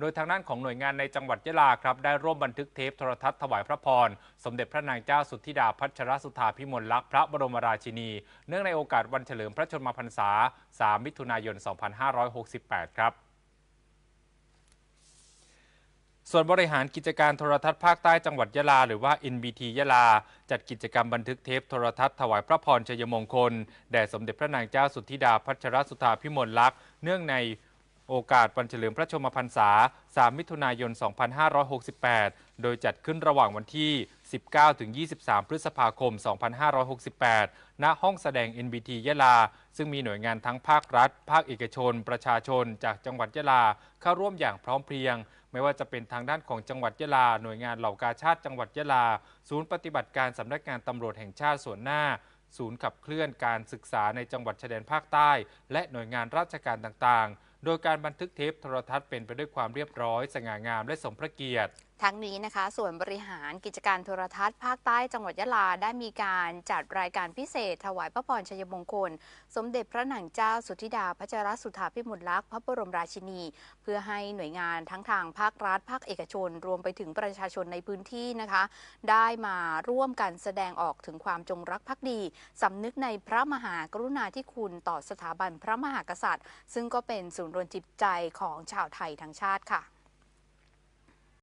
โดยทางด้านของหน่วยงานในจังหวัดยะลาครับได้ร่วมบันทึกเทปโทรทัศน์ถวายพระพร สมเด็จพระนางเจ้าสุทธิดาพัชรสุธาพิมลลักษณ์พระบรมราชินี เนื่องในโอกาสวันเฉลิมพระชนมพรรษา 3 มิถุนายน 2568 ครับส่วนบริหารกิจการโทรทัศน์ภาคใต้จังหวัดยะลา หรือว่า NBT ยะลา จัดกิจกรรมบันทึกเทปโทรทัศน์ถวายพระพรชัยมงคล แด่สมเด็จพระนางเจ้าสุทธิดาพัชรสุธาพิมลลักษณ์เนื่องใน โอกาสวันเฉลิมพระชมพรรษา 3 มิถุนายน 2568 โดยจัดขึ้นระหว่างวันที่ 19-23 พฤษภาคม 2568 ณ ห้องแสดง NBT ยะลา ซึ่งมีหน่วยงานทั้งภาครัฐ ภาคเอกชน ประชาชน จากจังหวัดยะลา เข้าร่วมอย่างพร้อมเพรียง ไม่ว่าจะเป็นทางด้านของจังหวัดยะลา หน่วยงานเหล่ากาชาติจังหวัดยะลา ศูนย์ปฏิบัติการสำนักงานตำรวจแห่งชาติส่วนหน้าศูนย์ขับเคลื่อนการศึกษาในจังหวัดชายแดนภาคใต้ และหน่วยงานราชการต่างๆ โดยการบันทึกเทปโทรทัศน์เป็นไปด้วยความเรียบร้อย สง่างามและสมพระเกียรติทั้งนี้นะคะ ส่วนบริหารกิจการโทรทัศน์ภาคใต้จังหวัดยะลาได้มีการจัดรายการพิเศษ ถวายพระพรชัยมงคล สมเด็จพระนางเจ้าสุธิดาพัชรสุธาพิมลลักษณ์พระบรมราชินี เพื่อให้หน่วยงานทั้งทางภาครัฐภาคเอกชน รวมไปถึงประชาชนในพื้นที่นะคะ ได้มาร่วมกันแสดงออกถึงความจงรักภักดีสำนึกในพระมหากรุณาธิคุณต่อสถาบันพระมหากษัตริย์ ซึ่งก็เป็นศูนย์รวมจิตใจของชาวไทยทั้งชาติค่ะ